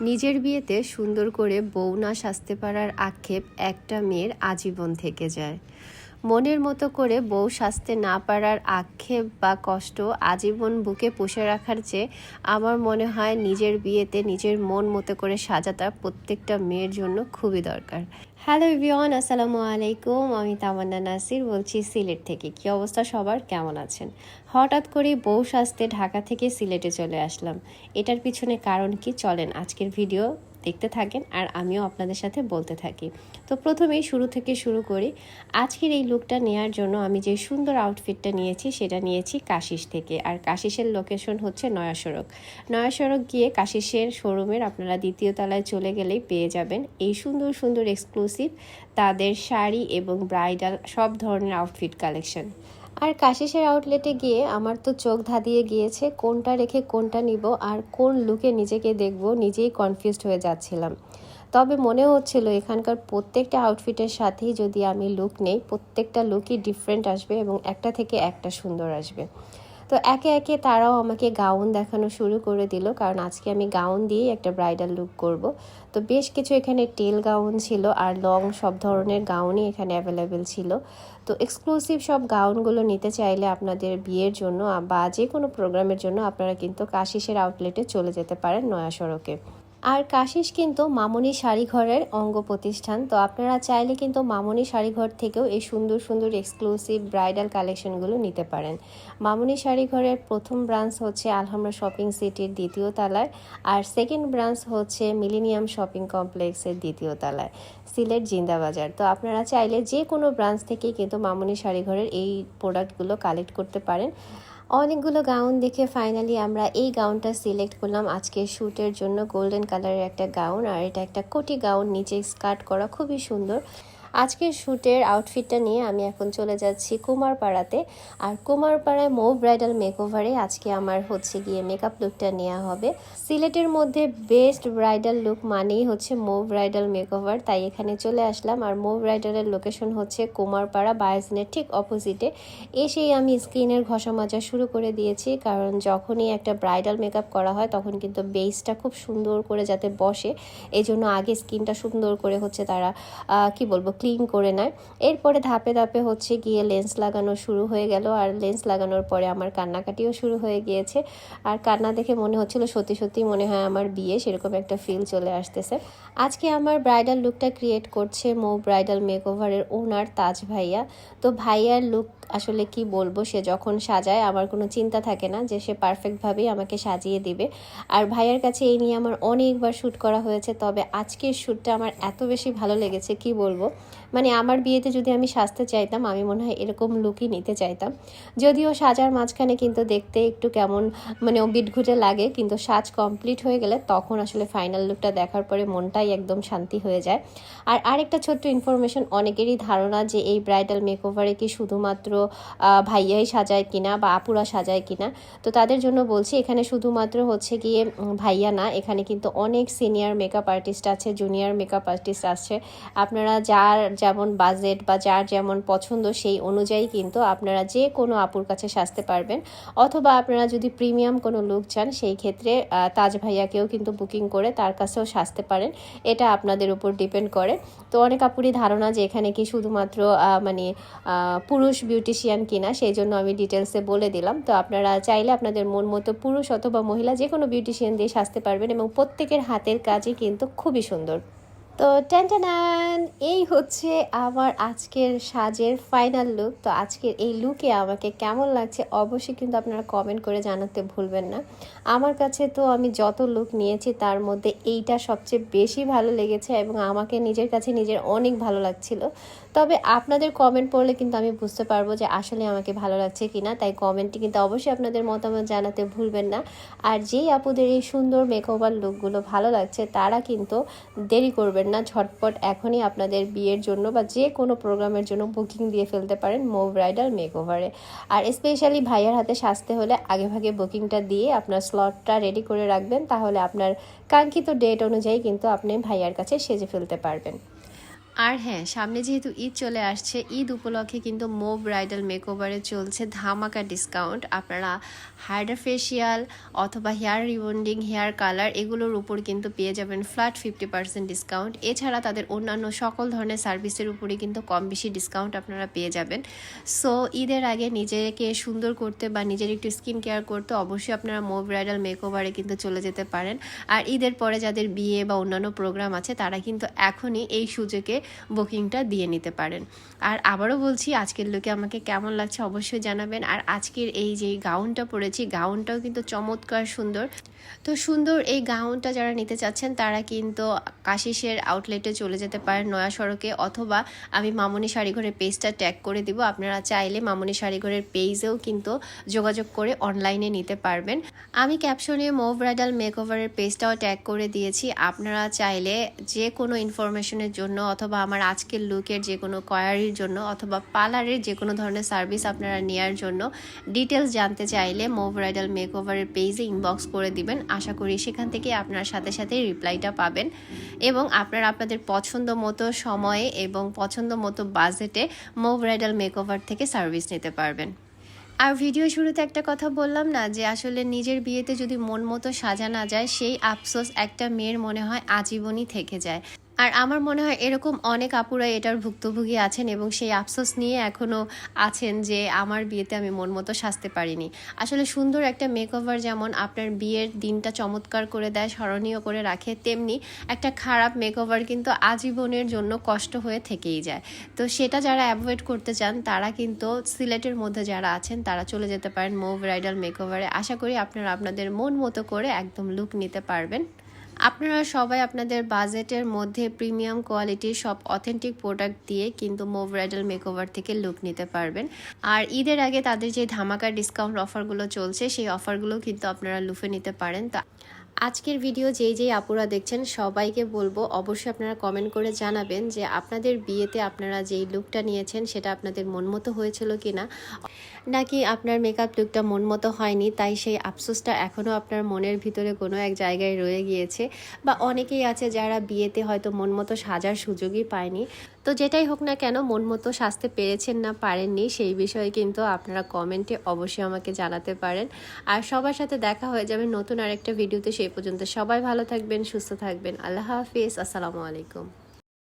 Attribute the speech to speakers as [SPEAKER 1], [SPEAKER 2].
[SPEAKER 1] নিজের বিয়েতে সুন্দর করে বউ না সাজতে পারার আক্ষেপ একটা মেয়ের আজীবন থেকে যায়। মনের মতো করে বউ সাজতে না পারার আক্ষেপ বা কষ্ট আজীবন বুকে পুষে রাখার চেয়ে আমার মনে হয় নিজের বিয়েতে নিজের মন মতো করে সাজাটা প্রত্যেকটা মেয়ের জন্য খুবই দরকার। হ্যালো ইভিওয়ান আসসালামু আলাইকুম। আমি তামান্না নাসির বলছি সিলেট থেকে। কি অবস্থা সবার? কেমন আছেন? হঠাৎ করে বউ সাজতে ঢাকা থেকে সিলেটে চলে আসলাম। এটার পিছনে কারণ কি? চলেন আজকের ভিডিও দেখতে থাকেন আর আমিও আপনাদের সাথে বলতে থাকি। তো প্রথমেই শুরু থেকে শুরু করি। আজকের এই লুকটা নেয়ার জন্য আমি যে সুন্দর আউটফিটটা নিয়েছি, সেটা নিয়েছি কাশিস থেকে। আর কাশিসের লোকেশন হচ্ছে নয়া সড়ক নয়া সড়ক গিয়ে কাশিসের শোরুমের আপনারা দ্বিতীয় তলায় চলে গেলেই পেয়ে যাবেন। এই সুন্দর সুন্দর এক্সক্লুসিভ তাদের শাড়ি এবং ব্রাইডাল সব ধরনের আউটফিট কালেকশন আর কাশিসের আউটলেটে গিয়ে আমার তো চোখ ধাঁধিয়ে গিয়েছে, কোনটা রেখে কোনটা নিব আর কোন লুকে নিজেকে দেখব, নিজেই কনফিউজড হয়ে যাচ্ছিলাম। তবে মনে হচ্ছিল এখানকার প্রত্যেকটা আউটফিটের সাথেই যদি আমি লুক নেই, প্রত্যেকটা লুকই ডিফারেন্ট আসবে এবং একটা থেকে একটা সুন্দর আসবে। তো একে একে তারাও আমাকে গাউন দেখানো শুরু করে দিল, কারণ আজকে আমি গাউন দিয়েই একটা ব্রাইডাল লুক করব। তো বেশ কিছু এখানে টেল গাউন ছিল আর লং সব ধরনের গাউনই এখানে অ্যাভেলেবেল ছিল। তো এক্সক্লুসিভ সব গাউনগুলো নিতে চাইলে আপনাদের বিয়ের জন্য বা যে কোনো প্রোগ্রামের জন্য আপনারা কিন্তু কাশিসের আউটলেটে চলে যেতে পারেন নয়া সড়কে। আর কাশিস কিন্তু মামনি শাড়িঘরের অঙ্গ প্রতিষ্ঠান। তো আপনারা চাইলে কিন্তু মামনি শাড়িঘর থেকেও এই সুন্দর সুন্দর এক্সক্লুসিভ ব্রাইডাল কালেকশনগুলো নিতে পারেন। মামনি শাড়িঘরের প্রথম ব্রাঞ্চ হচ্ছে আলহামরা শপিং সিটির দ্বিতীয় তলায় আর সেকেন্ড ব্রাঞ্চ হচ্ছে মিলেনিয়াম শপিং কমপ্লেক্সের দ্বিতীয় তলায়, সিলেট জিন্দাবাজার। তো আপনারা চাইলে যে কোনো ব্রাঞ্চ থেকেই কিন্তু মামনি শাড়িঘরের এই প্রোডাক্টগুলো কালেক্ট করতে পারেন। অনেকগুলো গাউন দেখে ফাইনালি আমরা এই গাউনটা সিলেক্ট করলাম। আজকে শ্যুটের জন্য গোল্ডেন কালারের একটা গাউন আর এটা একটা কোটি গাউন, নিচে স্কার্ট করা, খুবই সুন্দর। আজকের শ্যুটের আউটফিটটা নিয়ে আমি এখন চলে যাচ্ছি কুমারপাড়াতে। আর কুমারপাড়ায় মৌ ব্রাইডাল মেকওভারে আজকে আমার হচ্ছে গিয়ে মেকআপ লুকটা নেওয়া হবে। সিলেটের মধ্যে বেস্ট ব্রাইডাল লুক মানেই হচ্ছে মৌ ব্রাইডাল মেকওভার তাই এখানে চলে আসলাম। আর মৌ ব্রাইডালের লোকেশন হচ্ছে কুমারপাড়া বায়োজনের ঠিক অপোজিটে এসেই আমি স্কিনের ঘষা মাজা শুরু করে দিয়েছি, কারণ যখনই একটা ব্রাইডাল মেকআপ করা হয়, তখন কিন্তু বেসটা খুব সুন্দর করে যাতে বসে। এই জন্য আগে স্কিনটা সুন্দর করে হচ্ছে তারা কি বলব ক্লিন করে নেয়। এরপরে ধাপে ধাপে হচ্ছে গিয়ে লেন্স লাগানো শুরু হয়ে গেল। আর লেন্স লাগানোর পরে আমার কান্নাকাটিও শুরু হয়ে গিয়েছে। আর কান্না দেখে মনে হচ্ছিল সত্যি সত্যি মনে হয় আমার বিয়ে, সেরকম একটা ফিল চলে আসতেছে। আজকে আমার ব্রাইডাল লুকটা ক্রিয়েট করছে মো ব্রাইডাল মেকওভারের ওনার তাজ ভাইয়া। তো ভাইয়ার লুক আসলে কি বলব, সে যখন সাজায় আমার কোনো চিন্তা থাকে না যে সে পারফেক্টভাবেই আমাকে সাজিয়ে দিবে। আর ভাইয়ার কাছে এই নিয়ে আমার অনেকবার শ্যুট করা হয়েছে, তবে আজকের শ্যুটটা আমার এত বেশি ভালো লেগেছে কি বলব? মানে আমার বিয়েতে যদি আমি সাজতে চাইতাম, আমি মনে হয় এরকম লুকই নিতে চাইতাম। যদিও সাজার মাঝখানে কিন্তু দেখতে একটু কেমন মানে বিটঘুটে লাগে, কিন্তু সাজ কমপ্লিট হয়ে গেলে তখন আসলে ফাইনাল লুকটা দেখার পরে মনটাই একদম শান্তি হয়ে যায়। আর আরেকটা ছোট্ট ইনফরমেশন অনেকেরই ধারণা যে এই ব্রাইডাল মেকওভারে কি শুধুমাত্র ভাইয়াই সাজায় কিনা বা আপুরা সাজায় কিনা। তো তাদের জন্য বলছি, এখানে শুধুমাত্র হচ্ছে গিয়ে ভাইয়া না, এখানে কিন্তু অনেক সিনিয়র মেকআপ আর্টিস্ট আছে জুনিয়র মেকআপ আর্টিস্ট আছে। আপনারা যার যেমন বাজেট বা যার যেমন পছন্দ সেই অনুযায়ী কিন্তু আপনারা যে কোনো আপুর কাছে সাজতে পারবেন। অথবা আপনারা যদি প্রিমিয়াম কোনো লুক চান, সেই ক্ষেত্রে তাজ ভাইয়াকেও কিন্তু বুকিং করে তার কাছেও সাজতে পারেন। এটা আপনাদের উপর ডিপেন্ড করে। তো অনেক আপুরই ধারণা যে এখানে কি শুধুমাত্র মানে পুরুষ বিউটিশিয়ান কিনা সেই জন্য আমি ডিটেলসে বলে দিলাম। তো আপনারা চাইলে আপনাদের মন মতো পুরুষ অথবা মহিলা যে কোনো বিউটিশিয়ান দিয়ে সাজতে পারবেন এবং প্রত্যেকের হাতের কাজই কিন্তু খুবই সুন্দর। তো ট্যান্টানান এই হচ্ছে আমার আজকের সাজের ফাইনাল লুক তো আজকের এই লুকে আমাকে কেমন লাগছে অবশ্যই কিন্তু আপনারা কমেন্ট করে জানাতে ভুলবেন না। আমার কাছে তো আমি যত লুক নিয়েছি তার মধ্যে এইটা সবচেয়ে বেশি ভালো লেগেছে এবং আমাকে নিজের কাছে নিজের অনেক ভালো লাগছিল। তবে আপনাদের কমেন্ট পড়লে কিন্তু আমি বুঝতে পারব যে আসলে আমাকে ভালো লাগছে কি না তাই কমেন্টটি কিন্তু অবশ্যই আপনাদের মতামত জানাতে ভুলবেন না। আর যেই আপুদের এই সুন্দর মেকওভার লুকগুলো ভালো লাগছে, তারা কিন্তু দেরি করবেন না। ঝটপট এখনই আপনাদের বিয়ের জন্য বা যে কোনো প্রোগ্রামের জন্য বুকিং দিয়ে ফেলতে পারেন মো ব্রাইডাল মেকওভারে আর স্পেশালি ভাইয়ার হাতে সাজতে হলে আগে ভাগে বুকিংটা দিয়ে আপনার স্লটটা রেডি করে রাখবেন। তাহলে আপনার কাঙ্ক্ষিত ডেট অনুযায়ী কিন্তু আপনি ভাইয়ার কাছে সেজে ফেলতে পারবেন। আর হ্যাঁ সামনে যেহেতু ঈদ চলে আসছে, ঈদ উপলক্ষে কিন্তু মো ব্রাইডাল মেকওভারে চলছে ধামাকা ডিসকাউন্ট আপনারা হাইড্রা ফেসিয়াল অথবা হেয়ার রিবন্ডিং হেয়ার কালার এগুলোর উপর কিন্তু পেয়ে যাবেন ফ্ল্যাট ফিফটি পার্সেন্ট ডিসকাউন্ট এছাড়া তাদের অন্যান্য সকল ধরনের সার্ভিসের উপরে কিন্তু কম বেশি ডিসকাউন্ট আপনারা পেয়ে যাবেন। সো ঈদের আগে নিজেকে সুন্দর করতে বা নিজের একটু স্কিন কেয়ার করতে অবশ্যই আপনারা মো ব্রাইডাল মেকওভারে কিন্তু চলে যেতে পারেন। আর ঈদের পরে যাদের বিয়ে বা অন্যান্য প্রোগ্রাম আছে, তারা কিন্তু এখনই এই সুযোগে বুকিংটা দিয়ে নিতে পারেন। আর আবারও বলছি, আজকের লোকে আমাকে কেমন লাগছে অবশ্যই জানাবেন। আর আজকের এই যে গাউনটা পরেছি, গাউনটাও কিন্তু চমৎকার সুন্দর। তো সুন্দর এই গাউনটা যারা নিতে চাচ্ছেন, তারা কিন্তু কাশিসের আউটলেটে চলে যেতে পারেন নয়া সড়কে, অথবা আমি মামনি শাড়িঘরের পেজটা ট্যাগ করে দিব। আপনারা চাইলে মামনি শাড়িঘরের পেজেও কিন্তু যোগাযোগ করে অনলাইনে নিতে পারবেন। আমি ক্যাপশনে মোভ ব্রাইডাল মেকওভারের পেজটাও ট্যাগ করে দিয়েছি। আপনারা চাইলে যে কোনো ইনফরমেশনের জন্য অথবা আমার আজকের লুকের যে কোনো কোয়ারির জন্য অথবা পার্লারের যে কোনো ধরনের সার্ভিস আপনারা নেওয়ার জন্য ডিটেলস জানতে চাইলে মোভ ব্রাইডাল মেকওভারের পেজে ইনবক্স করে দিবেন। আশা করি সেখান থেকে আপনার সাথে সাথে রিপ্লাইটা পাবেন। এবং আপনারা আপনাদের পছন্দ মতো সময়ে এবং পছন্দ মতো বাজেটে মোভ ব্রাইডাল মেকওভার থেকে সার্ভিস নিতে পারবেন। আর ভিডিও শুরুতে একটা কথা বললাম না, যে আসলে নিজের বিয়েতে যদি মন মতো সাজা না যায়, সেই আফসোস একটা মেয়ের মনে হয় আজীবনই থেকে যায়। আর আমার মনে হয় এরকম অনেক আপুরাই এটার ভুক্তভোগী আছেন এবং সেই আফসোস নিয়ে এখনও আছেন যে আমার বিয়েতে আমি মন মতো সাজতে পারিনি। আসলে সুন্দর একটা মেকওভার যেমন আপনার বিয়ের দিনটা চমৎকার করে দেয়, স্মরণীয় করে রাখে, তেমনি একটা খারাপ মেকওভার কিন্তু আজীবনের জন্য কষ্ট হয়ে থেকেই যায়। তো সেটা যারা অ্যাভয়েড করতে চান, তারা কিন্তু সিলেটের মধ্যে যারা আছেন, তারা চলে যেতে পারেন মো ব্রাইডাল মেকওভারে আশা করি আপনারা আপনাদের মন মতো করে একদম লুক নিতে পারবেন। আপনারা সবাই আপনাদের বাজেটের মধ্যে প্রিমিয়াম কোয়ালিটির সব অথেন্টিক প্রোডাক্ট দিয়ে কিন্তু মোভ ব্রাইডাল মেকওভার থেকে লুক নিতে পারবেন। আর ঈদের আগে তাদের যে ধামাকা ডিসকাউন্ট অফারগুলো চলছে, সেই অফারগুলো কিন্তু আপনারা লুফে নিতে পারেন। তা আজকের ভিডিও যেই যেই আপুরা দেখছেন, সবাইকে বলব অবশ্যই আপনারা কমেন্ট করে জানাবেন যে আপনাদের বিয়েতে আপনারা যেই লুকটা নিয়েছেন, সেটা আপনাদের মন মতো হয়েছিল কি না নাকি আপনার মেকআপ লুকটা মন মতো হয়নি, তাই সেই আফসোসটা এখনও আপনার মনের ভিতরে কোনো এক জায়গায় রয়ে গিয়েছে। বা অনেকেই আছে যারা বিয়েতে হয়তো মন মতো সাজার সুযোগই পায়নি। তো যেটাই হোক না কেন, মন মতো সাজতে পেরেছেন না, পারেননি, সেই বিষয়ে কিন্তু আপনারা কমেন্টে অবশ্যই আমাকে জানাতে পারেন। আর সবার সাথে দেখা হয়ে যাবে নতুন আরেকটা ভিডিওতে, সেই পর্যন্ত সবাই ভালো থাকবেন, সুস্থ থাকবেন। আল্লাহ হাফিজ, আসসালামু আলাইকুম।